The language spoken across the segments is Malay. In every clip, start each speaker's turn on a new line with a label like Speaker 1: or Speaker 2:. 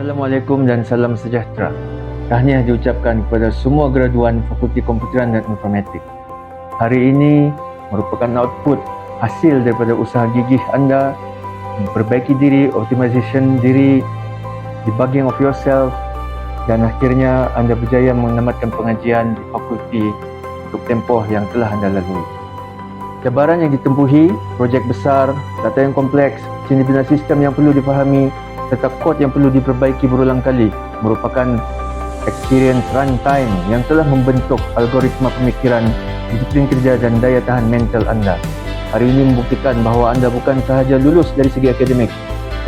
Speaker 1: Assalamualaikum dan salam sejahtera. Tahniah diucapkan kepada semua graduan Fakulti Komputeran dan Informatik. Hari ini merupakan output hasil daripada usaha gigih anda memperbaiki diri, optimization diri, debugging of yourself dan akhirnya anda berjaya menamatkan pengajian di fakulti untuk tempoh yang telah anda lalui. Cabaran yang ditempuhi, projek besar, data yang kompleks, seni bina sistem yang perlu difahami serta kod yang perlu diperbaiki berulang kali merupakan experience runtime yang telah membentuk algoritma pemikiran, disiplin kerja dan daya tahan mental anda. Hari ini membuktikan bahawa anda bukan sahaja lulus dari segi akademik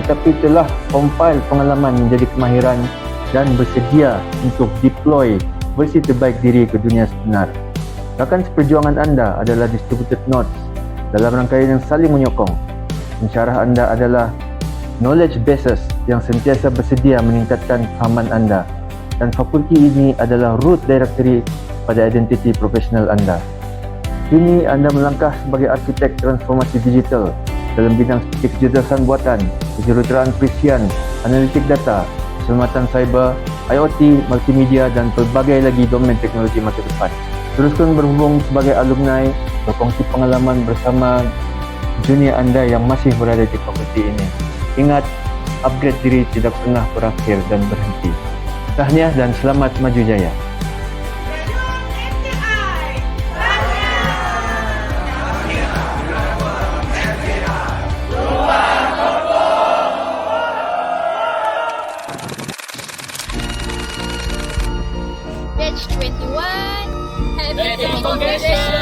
Speaker 1: tetapi telah compile pengalaman menjadi kemahiran dan bersedia untuk deploy versi terbaik diri ke dunia sebenar. Rakan seperjuangan anda adalah distributed notes dalam rangkaian yang saling menyokong. Pensyarah anda adalah knowledge bases yang sentiasa bersedia meningkatkan fahaman anda dan fakulti ini adalah root directory pada identiti profesional anda. Kini anda melangkah sebagai arkitek transformasi digital dalam bidang seperti kecerdasan buatan, kejuruteraan perisian, analitik data, keselamatan cyber, IoT, multimedia dan pelbagai lagi domen teknologi masa depan. Teruskan berhubung sebagai alumni, berkongsi pengalaman bersama junior anda yang masih berada di fakulti ini. Ingat, upgrade diri tidak pernah berakhir dan berhenti. Tahniah dan selamat maju jaya.
Speaker 2: Batch 21. Happy
Speaker 3: Happy congratulations.